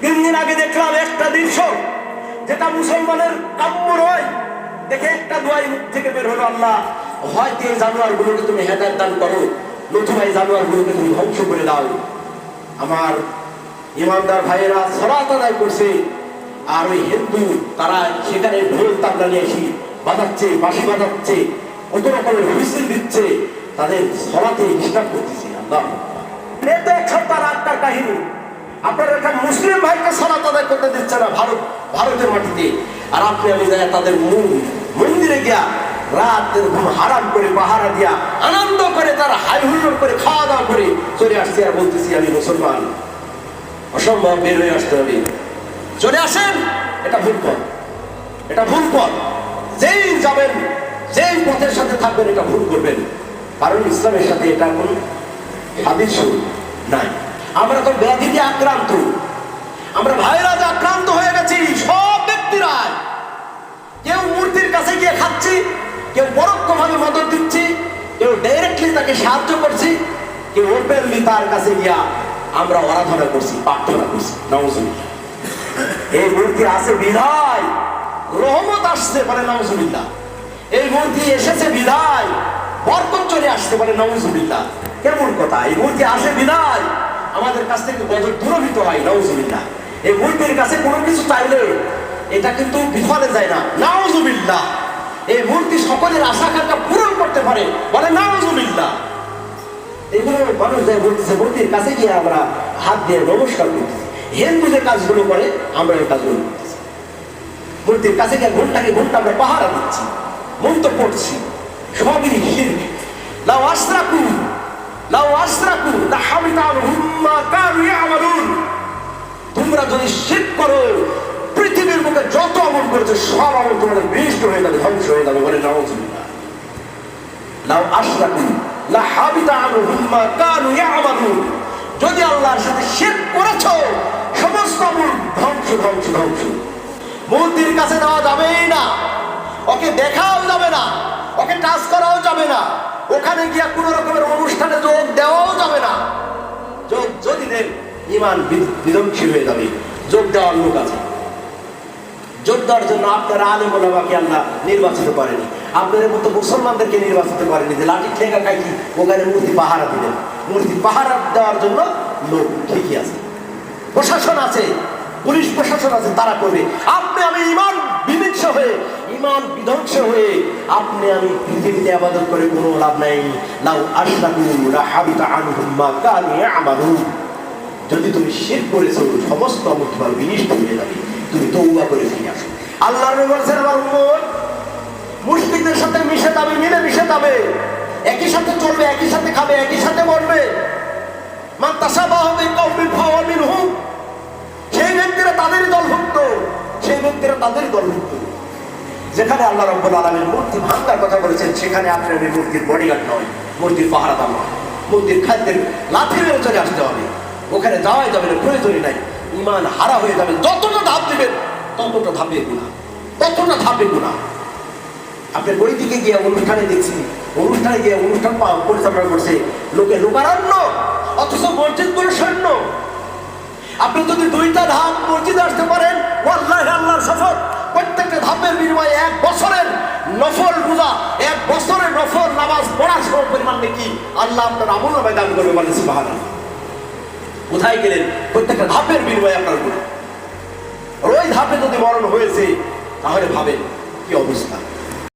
তিন দিন আগে দেখলাম একটা দৃশ্য, যেটা মুসলমানের কাম্য নয়। দেখে একটা দোয়াই মুখ থেকে বের হলো, আল্লাহ, হয়তো এই জানোয়ার গুলোকে তুমি হেদায়ত দান করো। নতুবা এই জানোয়ার গুলোকে তুমি ধ্বংস করে দাও। আমার ইমানদার ভাইয়েরা সরাত আদায় করছে, আর ওই হিন্দু, তারা সেখানে ঢোল তাবলা নিয়ে এসে বাজাচ্ছে, বাঁশি বাজাচ্ছে, কত রকমের হুইসেল দিচ্ছে, তাদের সরাতে ডিস্টার্ব করতেছে, আল্লাহ। নেতা এক সপ্তাহ আটটার কাহিনী। আপনার একটা মুসলিম ভাইকে সলাত আদায় করতে দিচ্ছে না, ভারত, ভারতের মাটিতে। আর আপনি আমি যাই তাদের মন্দিরে গিয়া রাতের ঘুম হারাম করে, পাহারা দিয়া আনন্দ করে, তার হাই হুল্লোড় করে খাওয়া দাওয়া করে চলে আসছি আর বলতেছি, আমি মুসলমান। অসম্ভব, বের হয়ে আসতে হবে। চলে আসেন, এটা ভুল পথ। এটা ভুল পথ। যেই যাবেন, যেই পথের সাথে থাকবেন, এটা ভুল করবেন। কারণ ইসলামের সাথে এটা কোন হাদিস নাই। আমরা তো ব্যাধিতে আক্রান্ত। আমরা ভাইরাজ আক্রান্ত হয়ে গেছি, সব ব্যক্তিরা কেউ মূর্তির কাছে গিয়ে খাচ্ছি, কেউ পরোক্ষভাবে মদত দিচ্ছি, কেউ ডাইরেক্টলি তাকে সাহায্য করছি, কেউ ওপেনলি তার কাছে গিয়া আমরা আরাধনা করছি, প্রার্থনা করছি। নজরুল এই মূর্তি আছে বিধায় রহমত আসছে বলে নজরুল্লাহ এই মূর্তি এসেছে বিধায় বরকত চলে আসতে পারে নজরুল্লাহ কেমন কথা? এই মূর্তি আসে বিধায় আমাদের কাছ থেকে বদল দূরভূত হয় নজরুল্লাহ এই মূর্তির কাছে কোনো কিছু চাইলে এটা কিন্তু বিফলে যায় না। নাউজুবিল্লাহ। এই মূর্তি সকলের আশা আকাঙ্ক্ষা পূরণ করতে পারে, বলে নাউজুবিল্লাহ। এগুলো মানুষ যায় বলতেছে মূর্তির কাছে গিয়ে আমরা হাত দিয়ে নমস্কার করতেছি। হিন্দু যে কাজগুলো করে, আমরা এই কাজগুলো করতেছি। মূর্তির কাছে গিয়ে ঘন্টাকে ঘণ্টা আমরা পাহারা দিচ্ছি মন তো পড়ছি, সবই শিরক। লাউ আশরাকু তোমরা যদি শিরক করো, পৃথিবীর বুকে যত আমল করেছে, সব আমল তোমাদের বিনষ্ট হয়ে যাবে, ধ্বংস হয়ে যাবে বলে নাউজুবিল্লাহ যদি আল্লাহর সাথে শিরক করেছ, সমস্ত আমল ধ্বংস ধ্বংস ধ্বংস। মূর্তির কাছে যাওয়া যাবেই না। ওকে দেখাও যাবে না। ওকে টাচ করাও যাবে না। ওখানে গিয়া কোনো রকমের অনুষ্ঠানে যোগ দেওয়াও যাবে না। যোগ যদি দেন ইমান বিধ্বংসী হয়ে যাবে। যোগ দেওয়ার লোক আছে। যোগ দেওয়ার জন্য আপনারা আলে মোলামাকে আল্লাহ নির্বাচিত করেনি। আপনাদের মতো মুসলমানদেরকে নির্বাচিত করেনি যে লাঠি ঠেকা খাইকি ওখানে মূর্তি পাহারা দিলেন। মূর্তি পাহারা দেওয়ার জন্য লোক ঠিকই আছে। প্রশাসন আছে। পুলিশ প্রশাসন আছে, তারা করবে। আপনি আমি ইমান বিমিংস হয়ে ইমান বিধ্বংস হয়ে আপনি আমি পৃথিবীতে আবাদত করে কোনো লাভ নাই। লাউ আশরাকু লাহাবিতা আনহুম মা কানু ইয়ামালুন। যদি তুমি শের করেছ, সমস্ত আমল তোমার বিনিষ্ট হয়ে যাবে। তুমি তৌবা করে ফিরে আসো। আল্লাহ বলছেন আমার উম্মত, মুশরিকদের সাথে মিশে যাবে মিলে মিশে যাবে। একই সাথে চলবে, একই সাথে খাবে, একই সাথে মরবে। মান তাসাবাহু বিকওমিন ফাহুয়া মিনহুম সেই ব্যক্তিরা তাদেরই দলভুক্ত, সেই ব্যক্তিরা তাদেরই দলভুক্ত। যেখানে আল্লাহ রব্বুল আলমীর মূর্তি ভাঙ্গার কথা বলেছেন, সেখানে আপনার ওই মূর্তির বডিগার্ড নয়, মূর্তির পাহারাদার নয়। মূর্তির খাদ্যের লাথি মেরে চলে আসতে হবে। ওখানে যাওয়াই যাবে না, প্রয়োজনই নাই। ইমান হারা হয়ে যাবে। যতটা ধাপ দেবেন ততটা ধাপে গুণা ততটা ধাপে গুণা আপনার ওই দিকে গিয়ে অনুষ্ঠানে দেখছি, অনুষ্ঠানে গিয়ে অনুষ্ঠান পরিচালনা করছে। লোকে লোকারণ্য, অথচ মসজিদগুলো সৈন্য দুইটা ধাপ মসজিদে আসতে পারেন। আল্লাহ আল্লাহর শপথ প্রত্যেকটা ধাপের বিনিময়ে এক বছরের নফল রোজা, এক বছরের নফল নামাজ পড়ার সম পরিমাণ নাকি আল্লাহ আপনার আমল নামায় দাবি করবে মানে সুবাহান কোথায় গেলেন? প্রত্যেকটা ধাপের বিনিময়ে আপনার গুণ ওই ধাপে যদি মরণ হয়েছে, তাহলে ভাবেন কি অবস্থা?